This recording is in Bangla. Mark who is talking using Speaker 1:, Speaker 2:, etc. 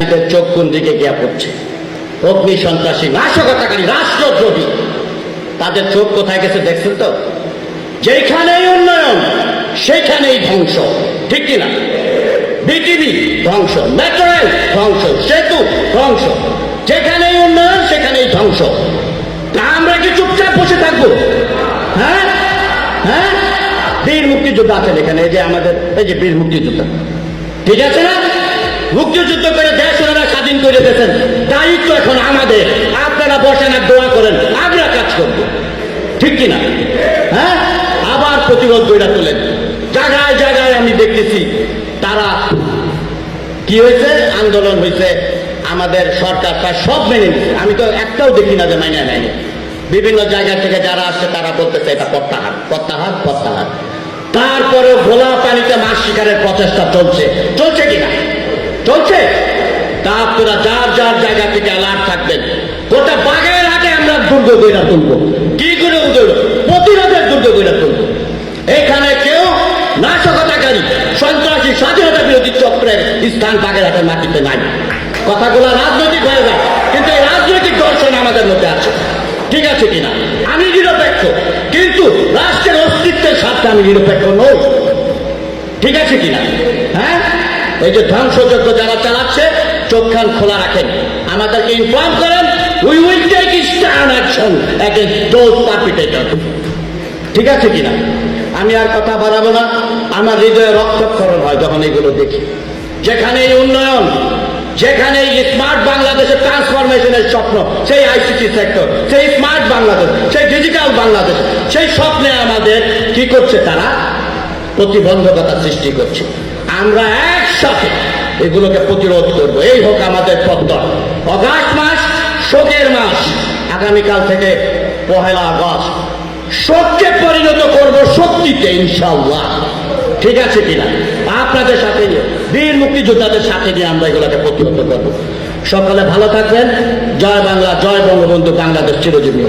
Speaker 1: চোখ কোন দিকে গিয়া পড়ছে? অগ্নি সন্ত্রাসী, নাশকতাকারী, রাষ্ট্রদ্রোহী। তাদের চোখ কোথায় গেছে দেখছেন তো? যেখানেই উন্নয়ন, সেখানেই ধ্বংস। ঠিক কিনা? বিটিভি, ধ্বংস। মেট্রো রেল ধ্বংস। সেতু, ধ্বংস। যেখানেই উন্নয়ন, সেখানেই ধ্বংস। আমরা কি চুপচাপ বসে থাকব? হ্যাঁ? হ্যাঁ? বীর মুক্তিযোদ্ধা আছেন এখানে, এই যে আমাদের, এই যে বীর মুক্তিযোদ্ধা। ঠিক আছে না? মুক্তিযুদ্ধ করে দেশ ওনারা স্বাধীন করে দিয়েছেন। দায়িত্ব এখন আমাদের। আপনারা বসেন আর দোয়া করেন। আমরা কাজ করব। ঠিক কিনা? হ্যাঁ? আবার প্রতিরোধ গড়া তোলেন। জায়গায় জায়গায় আমি দেখতেছি, তারা কি হয়েছে? আন্দোলন হয়েছে। আমাদের সরকার তার সব মেনে আমি তো একটাও দেখি না যে মাইনে নেয়নি। বিভিন্ন জায়গা থেকে যারা আসছে, তারা বলতেছে, এটা প্রত্যাহার প্রত্যাহার প্রত্যাহার। তারপরে ভোলা পানিতে মাছ শিকারের প্রচেষ্টা চলছে। চলছে কিনা? চলছে? তা আপনারা যার যার জায়গা থেকে অ্যালার্ট থাকবেন। গোটা বাগের হাটে আমরা দুর্গ গইরা তুলবো। কি করে উঠল প্রতিরোধের দুর্গ গইরা তুলবো। এখানে কেউ নাশকতাকারী, সন্ত্রাসী, স্বাধীনতা বিরোধী চক্রের স্থান বাগেরহাটের মাটিতে নাই। কথাগুলো রাজনৈতিক হয়ে যায়, কিন্তু এই রাজনৈতিক দর্শন আমাদের মধ্যে আছে। ঠিক আছে কিনা? আমি নিরপেক্ষ, কিন্তু রাষ্ট্রের অস্তিত্বের সাথে আমি নিরপেক্ষ নই। ঠিক আছে কিনা? হ্যাঁ? এই যে ধ্বংসযজ্ঞ যারা চালাচ্ছে, চোখ কান খোলা রাখেন। আমাদেরকে ইনফর্ম করেন we will take stern action against those ঠিক আছে কিনা? আমি আর কথা বাড়াবো না। আমার হৃদয়ে রক্তক্ষরণ হয় যখন এগুলো দেখি। যেখানে এই উন্নয়ন, যেখানে এই স্মার্ট বাংলাদেশের ট্রান্সফরমেশনের স্বপ্ন, সেই আইসিটি সেক্টর সেই স্মার্ট বাংলাদেশ, সেই ডিজিটাল বাংলাদেশ, সেই স্বপ্নে আমাদের কি করছে তারা? প্রতিবন্ধকতা সৃষ্টি করছে। আমরা একসাথে এগুলোকে প্রতিরোধ করব। এই হোক আমাদের পত্তন অগাস্ট মাস, শোকের মাস। আগামীকাল থেকে পহেলা আগস্ট। শোককে পরিণত করব শক্তিতে ইনশাল্লাহ ঠিক আছে কিনা? আপনাদের সাথে নিয়ে, বীর মুক্তিযোদ্ধাদের সাথে নিয়ে আমরা এগুলোকে প্রতিহত করব। সকালে ভালো থাকবেন। জয় বাংলা, জয় বঙ্গবন্ধু, বাংলাদেশ চিরজীবী।